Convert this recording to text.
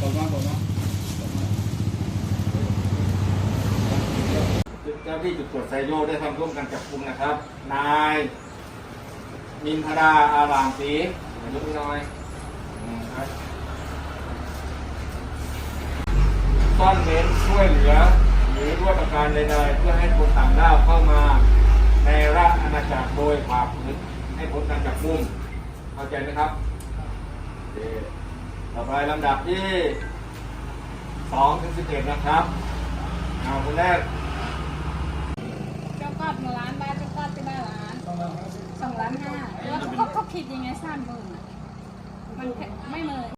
บอกมาบอกมาเจ้าที่จุดตรวจไซโยได้ทำร่วมกันจับกุมนะครับ นายมินทดาอารามศรียกน่อยอืมครับซ่อนเร้นช่วยเหลือ หรือร่วมประการใดๆเพื่อให้คนต่างด้าวเข้ามาในราชอาณาจักรโดยผ่าฝืนให้พ้นการจับกุมเข้าใจไหมครับ ต่อไปลำดับที่สองถึงสิบเอ็ดนะครับ เอาคนแรกเจ้ากอดมาล้านบาทเจ้ากอดที่บ้านล้านสองล้านห้าแล้วเขาเขาคิดยังไงสร้างหมื่นอะมันไม่หมื่น